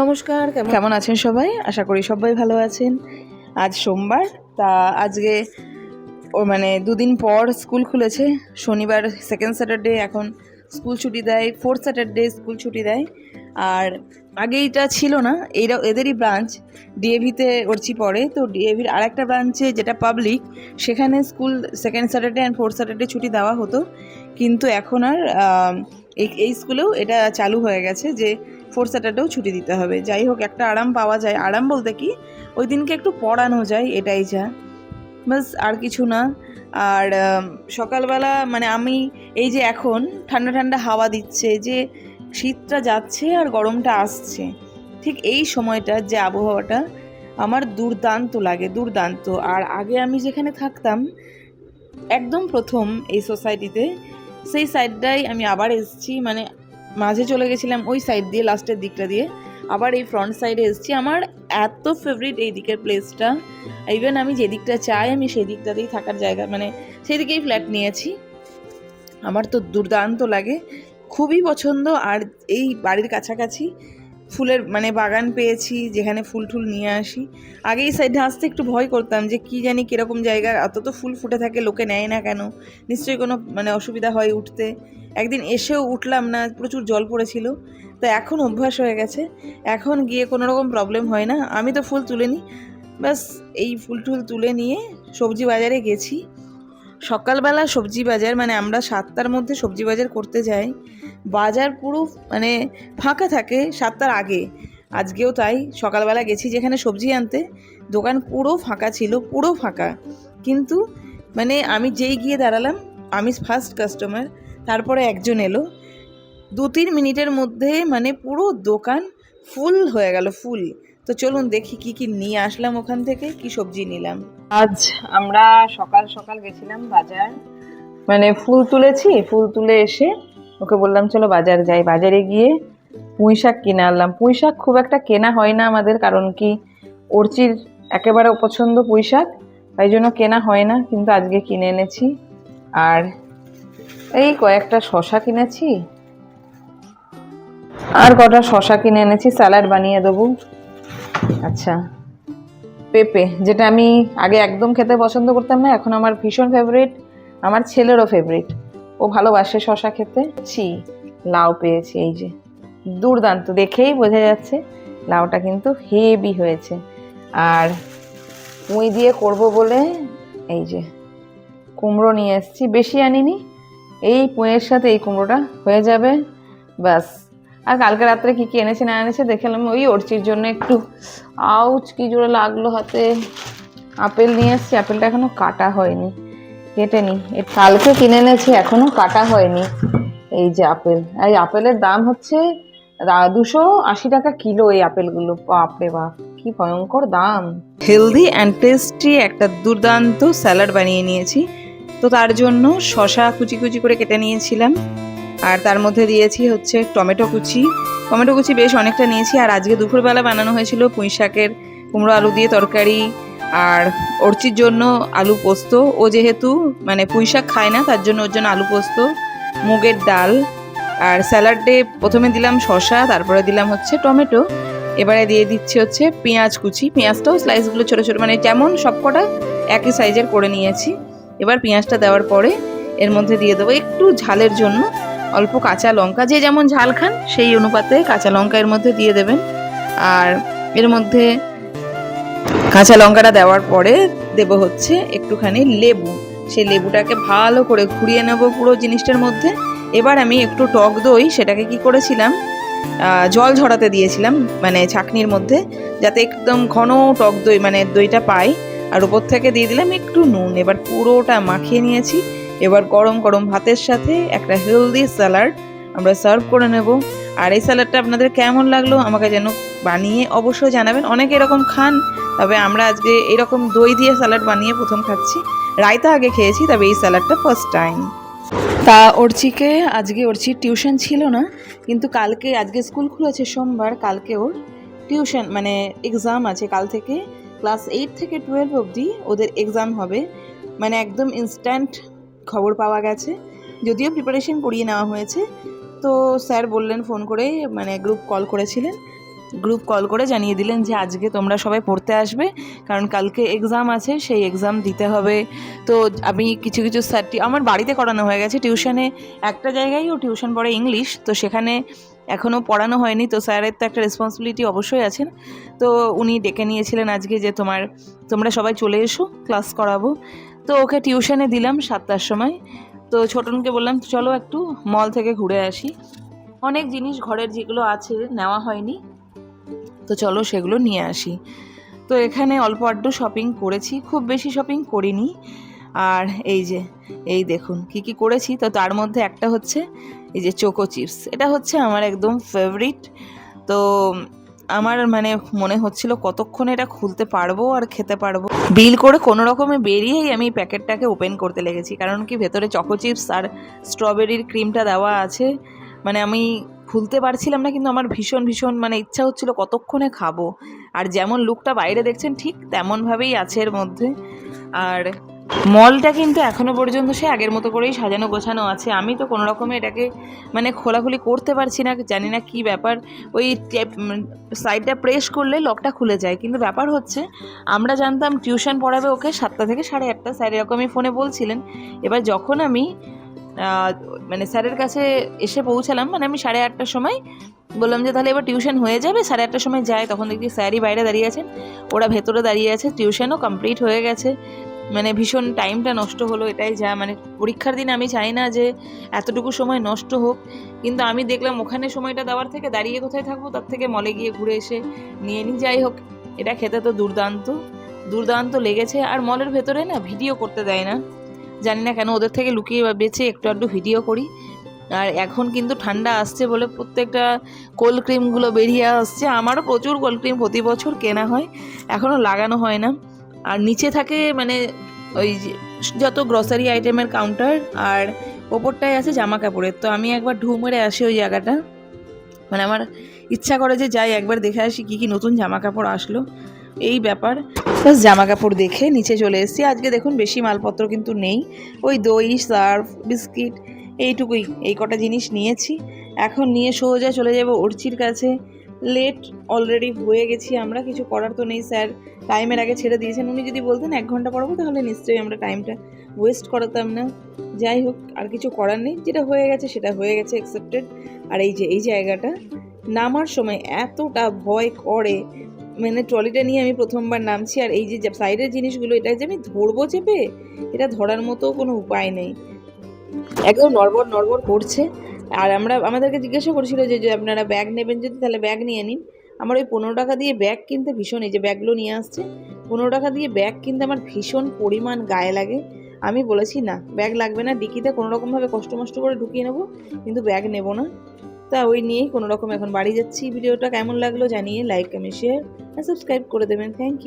নমস্কার, কেমন আছেন সবাই? আশা করি সবাই ভালো আছেন। আজ সোমবার, তা আজকে ও মানে দুদিন পর স্কুল খুলেছে। শনিবার সেকেন্ড স্যাটারডে এখন স্কুল ছুটি দেয় ফোর্থ স্যাটারডে স্কুল ছুটি দেয়। আর আগে এটা ছিল না এইরা এদেরই ব্রাঞ্চ ডিএভিতে ওরচি পড়ে। তো ডিএভির আরেকটা ব্রাঞ্চে যেটা পাবলিক সেখানে school second Saturday and fourth Saturday ছুটি দেওয়া হতো। কিন্তু এখন আর এই স্কুলেও এটা চালু হয়ে গেছে যে ফোর্থ স্যাটারডেও ছুটি দিতে হবে। যাই হোক, একটা আরাম পাওয়া যায়। আরাম বলতে কি, ওই দিনকে একটু পড়ানো যায়, এটাই যা। বাস, আর কিছু না। আর সকালবেলা মানে আমি এই যে এখন ঠান্ডা ঠান্ডা হাওয়া দিচ্ছে, যে শীতটা যাচ্ছে আর গরমটা আসছে, ঠিক এই সময়টা যে আবহাওয়াটা আমার দুর্দান্ত লাগে, দুর্দান্ত। আর আগে আমি যেখানে থাকতাম, একদম প্রথম এই সোসাইটিতে সেই সাইডটাই আমি আবার এসেছি মানে মাঝে চলে গেছিলাম ওই সাইড দিয়ে লাস্টের দিকটা দিয়ে। আবার এই ফ্রন্ট সাইডে এসেছি। আমার এত ফেভারিট এই দিকের প্লেসটা ইভেন আমি যেদিকটা চাই, আমি সেই দিকটাতেই থাকার জায়গা মানে সেই দিকেই ফ্ল্যাট নিয়েছি। আমার তো দুর্দান্ত লাগে। খুবই পছন্দ। আর এই বাড়ির কাছাকাছি ফুলের মানে বাগান পেয়েছি, যেখানে ফুল টুল নিয়ে আসি। আগে এই সাইডে আসতে একটু ভয় করতাম যে কি জানি কীরকম জায়গা অত তো ফুল ফুটে থাকে, লোকে নেয় না কেন? নিশ্চয়ই কোনো মানে অসুবিধা হয় উঠতে। একদিন এসেও উঠলাম না, প্রচুর জল পড়েছিল। তো এখন অভ্যাস হয়ে গেছে। এখন গিয়ে কোনো রকম প্রবলেম হয় না। আমি তো ফুল তুলে নিই ব্যাস, এই ফুল টুল তুলে নিয়ে সবজি বাজারে গেছি। সকালবেলা সবজি বাজার মানে আমরা সাতটার মধ্যে সবজি বাজার করতে যাই। বাজার পুরো মানে ফাঁকা থাকে সাতটার আগে। আজকেও তাই, সকালবেলা গেছি যেখানে সবজি আনতে, দোকান পুরো ফাঁকা ছিল, পুরো ফাঁকা। কিন্তু মানে আমি যেই গিয়ে দাঁড়ালাম, আমি ফার্স্ট কাস্টমার তারপরে একজন এলো। দু তিন মিনিটের মধ্যে মানে পুরো দোকান ফুল হয়ে গেল ফুল তো চলুন দেখি কি কি নিয়ে আসলাম ওখান থেকে, কি সবজি নিলাম। আজ আমরা সকাল সকাল গেছিলাম বাজার মানে ফুল তুলেছি, ফুল তুলে এসে ওকে বললাম, চলো বাজার যাই। বাজারে গিয়ে পুঁই শাক কিনে আনলাম। পুঁই শাক খুব একটা কেনা হয় না আমাদের, কারণ কি, অর্চির একেবারে অপছন্দ পুঁই শাক, তাই জন্য কেনা হয় না, কিন্তু আজকে কিনে এনেছি। আর এই কয়েকটা শশা কিনেছি। আর কটা শশা কিনে এনেছি, স্যালাড বানিয়ে দেবো। আচ্ছা পেঁপে, যেটা আমি আগে একদম খেতে পছন্দ করতাম না, এখন আমার ভীষণ ফেভারিট আমার ছেলেরও ফেভারিট ও ভালোবাসে শশা খেতে? ছি, লাউ পেয়েছি এই যে। দুর্দান্ত, দেখেই বোঝা যাচ্ছে লাউটা কিন্তু হেভি হয়েছে। আর পুঁই দিয়ে করব বলে এই যে কুমড়ো নিয়ে এসেছি, বেশি আনিনি। এই পুঁয়ের সাথে এই কুমড়োটা হয়ে যাবে, ব্যাস। আর কালকে রাত্রে কী কী এনেছে না এনেছে দেখলাম ওই অর্চির জন্য একটু আউচ কি জোরে লাগল হাতে। আপেল নিয়ে এসেছি, আপেলটা এখনও কাটা হয়নি। কেটে নি। কালকে কিনে এনেছি, এখনও কাটা হয়নি। এই যে আপেল। এই আপেলের দাম হচ্ছে দুশো আশি টাকা কিলো এই আপেলগুলো। বাপরে বাপ, কি ভয়ঙ্কর দাম। হেলদি অ্যান্ড টেস্টি একটা দুর্দান্ত স্যালাড বানিয়ে নিয়েছি। তো তার জন্য শশা কুচি কুচি করে কেটে নিয়েছিলাম। আর তার মধ্যে দিয়েছি হচ্ছে টমেটো কুচি। টমেটো কুচি বেশ অনেকটা নিয়েছি। আর আজকে দুপুরবেলা বানানো হয়েছিল পুঁই শাকের কুমড়ো আলু দিয়ে তরকারি আর অর্চির জন্য আলু পোস্ত। ও যেহেতু মানে পুঁই শাক খায় না, তার জন্য ওর জন্য আলু পোস্ত, মুগের ডাল আর স্যালাডে প্রথমে দিলাম শশা তারপরে দিলাম হচ্ছে টমেটো। এবারে দিয়ে দিচ্ছি হচ্ছে পেঁয়াজ কুচি। পেঁয়াজটাও স্লাইসগুলো ছোটো ছোটো মানে যেমন সবকটা একই সাইজের করে নিয়েছি। এবার পেঁয়াজটা দেওয়ার পরে এর মধ্যে দিয়ে দেবো একটু ঝালের জন্য অল্প কাঁচা লঙ্কা। যে যেমন ঝাল খান, সেই অনুপাতে কাঁচা লঙ্কা এর মধ্যে দিয়ে দেবেন। আর এর মধ্যে কাঁচা লঙ্কাটা দেওয়ার পরে দেব হচ্ছে একটুখানি লেবু। সেই লেবুটাকে ভালো করে ঘুরিয়ে নেব পুরো জিনিসটার মধ্যে। এবার আমি একটু টক দই, সেটাকে কি করেছিলাম? জল ঝরাতে দিয়েছিলাম মানে ছাকনির মধ্যে, যাতে একদম ঘন টক দই মানে দইটা পাই। আর উপর থেকে দিয়ে দিলাম একটু নুন। এবার পুরোটা মাখিয়ে নিয়েছি। এবার গরম গরম ভাতের সাথে একটা হেলদি স্যালাড আমরা সার্ভ করে নেব। আর এই স্যালাডটা আপনাদের কেমন লাগল আমাকে যেন বানিয়ে অবশ্যই জানাবেন। অনেকে এরকম খান, তবে আমরা আজকে এরকম দই দিয়ে স্যালাড বানিয়ে প্রথম খাচ্ছি। রায়তা আগে খেয়েছি, তবে এই স্যালাডটা ফার্স্ট টাইম তা অর্চিকে, আজকে অর্চির টিউশন ছিল না, কিন্তু কালকে, আজকে স্কুল খুলেছে সোমবার, কালকে ওর টিউশন মানে এক্সাম আছে কাল থেকে ক্লাস এইট থেকে টুয়েলভ অবধি ওদের এক্সাম হবে। মানে একদম ইনস্ট্যান্ট খবর পাওয়া গেছে। যদিও প্রিপারেশন করিয়ে নেওয়া হয়েছে তো স্যার বললেন ফোন করে মানে গ্রুপ কল করেছিলেন। গ্রুপ কল করে জানিয়ে দিলেন যে আজকে তোমরা সবাই পড়তে আসবে, কারণ কালকে এক্সাম আছে, সেই এক্সাম দিতে হবে। তো আমি কিছু কিছু স্যারটি আমার বাড়িতে করানো হয়ে গেছে টিউশনে একটা জায়গায় ও টিউশন পড়ে ইংলিশ তো সেখানে এখনও পড়ানো হয়নি। তো স্যারের তো একটা রেসপন্সিবিলিটি অবশ্যই আছেন তো উনি ডেকে নিয়েছিলেন আজকে যে তোমার, তোমরা সবাই চলে এসো ক্লাস করাবো। তো ওকে টিউশনে দিলাম সাতটার সময়। তো ছোটনকে বললাম, চলো একটু মল থেকে ঘুরে আসি। অনেক জিনিস ঘরের যেগুলো আছে নেওয়া হয়নি। তো চলো সেগুলো নিয়ে আসি। তো এখানে অল্প আড্ডু শপিং করেছি, খুব বেশি শপিং করিনি। আর এই যে, এই দেখুন কি কি করেছি। তো তার মধ্যে একটা হচ্ছে এই যে চোকো চিপস এটা হচ্ছে আমার একদম ফেভারিট তো আমার মানে মনে হচ্ছিল কতক্ষণ এটা খুলতে পারব আর খেতে পারব। বিল করে কোনো রকমে বেরিয়েই আমি প্যাকেটটাকে ওপেন করতে লেগেছি। কারণ কি ভেতরে চকো চিপস আর স্ট্রবেরির ক্রিমটা দেওয়া আছে। মানে আমি খুলতে পারছিলাম না, কিন্তু আমার ভীষণ ভীষণ মানে ইচ্ছা হচ্ছিল কতক্ষণে খাব। আর যেমন লুকটা বাইরে দেখছেন ঠিক তেমনভাবেই আছে এর মধ্যে। আর মলটা কিন্তু এখনও পর্যন্ত সে আগের মতো করেই সাজানো, গোছানো আছে। আমি তো কোনো রকমে এটাকে মানে খোলাখুলি করতে পারছি না, জানি না কি ব্যাপার। ওই সাইডটা প্রেস করলে লকটা খুলে যায়। কিন্তু ব্যাপার হচ্ছে, আমরা জানতাম টিউশন পড়াবে ওকে সাতটা থেকে সাড়ে আটটা। স্যার এরকমই ফোনে বলছিলেন। এবার যখন আমি মানে স্যারের কাছে এসে পৌঁছালাম মানে আমি সাড়ে আটটার সময় বললাম যে, তাহলে এবার টিউশন হয়ে যাবে, সাড়ে আটটার সময় যায়। তখন দেখি স্যারই বাইরে দাঁড়িয়ে আছেন। ওরা ভেতরে দাঁড়িয়ে আছে টিউশনও কমপ্লিট হয়ে গেছে। মানে ভীষণ টাইমটা নষ্ট হলো, এটাই যা মানে পরীক্ষার দিন আমি চাই না যে এতটুকু সময় নষ্ট হোক, কিন্তু আমি দেখলাম ওখানে সময়টা দেওয়ার থেকে দাঁড়িয়ে কোথায় থাকব, তার থেকে মলে গিয়ে ঘুরে এসে নিয়ে নিই যাই হোক, এটা খেতে তো দুর্দান্ত দুর্দান্ত লেগেছে, আর মলের ভেতরে না ভিডিও করতে দেয় না, জানি না কেন ওদের থেকে লুকিয়ে বেছে একটু একটু ভিডিও করি, আর এখন কিন্তু ঠান্ডা আসছে বলে প্রত্যেকটা কোল্ড ক্রিমগুলো বেরিয়ে আসছে, আমারও প্রচুর কোল্ড ক্রিম প্রতি বছর কেনা হয় এখনও লাগানো হয় না আর নিচে থাকে মানে ওই যত গ্রসারি আইটেমের কাউন্টার আর ওপরটায় আছে জামা কাপড়ের। তো আমি একবার ঢু মেরে আসি ওই জায়গাটা। মানে আমার ইচ্ছা করে যে যাই, একবার দেখে আসি কী কী নতুন জামা কাপড় আসলো। এই ব্যাপার। প্লাস জামা কাপড় দেখে নিচে চলে এসেছি। আজকে দেখুন বেশি মালপত্র কিন্তু নেই। ওই দই, সার্ফ, বিস্কিট, এইটুকুই। এই কটা জিনিস নিয়েছি। এখন নিয়ে সোজা চলে যাব অর্চির কাছে। লেট অলরেডি হয়ে গেছি আমরা, কিছু করার তো নেই স্যার। টাইমের আগে ছেড়ে দিয়েছেন। উনি যদি বলতেন এক ঘণ্টা পড়াবো, তাহলে নিশ্চয়ই আমরা টাইমটা ওয়েস্ট করাতাম না। যাই হোক, আর কিছু করার নেই। যেটা হয়ে গেছে, সেটা হয়ে গেছে অ্যাকসেপ্টেড আর এই যে, এই জায়গাটা, নামার সময় এতটা ভয় করে। মানে ট্রলিটা নিয়ে আমি প্রথমবার নামছি, আর এই যে সাইডের জিনিসগুলো, এটা যে আমি ধরবো চেপে, এটা ধরার মতো কোনো উপায় নেই। একদম নড়বড় নড়বড় করছে। আর আমরা, আমাদেরকে জিজ্ঞাসা করেছিল যে যে আপনারা ব্যাগ নেবেন যদি, তাহলে ব্যাগ নিয়ে নিন। আমার ওই পনেরো টাকা দিয়ে ব্যাগ কিনতে ভীষণ এই যে ব্যাগগুলো নিয়ে আসছে, পনেরো টাকা দিয়ে ব্যাগ কিনতে আমার ভীষণ পরিমাণ গায়ে লাগে। আমি বলেছি, না ব্যাগ লাগবে না, ডিকিতে কোনো রকমভাবে কষ্ট মষ্ট করে ঢুকিয়ে নেব, কিন্তু ব্যাগ নেব না। তা ওই নিয়েই কোনো রকম এখন বাড়ি যাচ্ছি। ভিডিওটা কেমন লাগল জানিয়ে লাইক কমেন্ট শেয়ার আর সাবস্ক্রাইব করে দেবেন। Thank you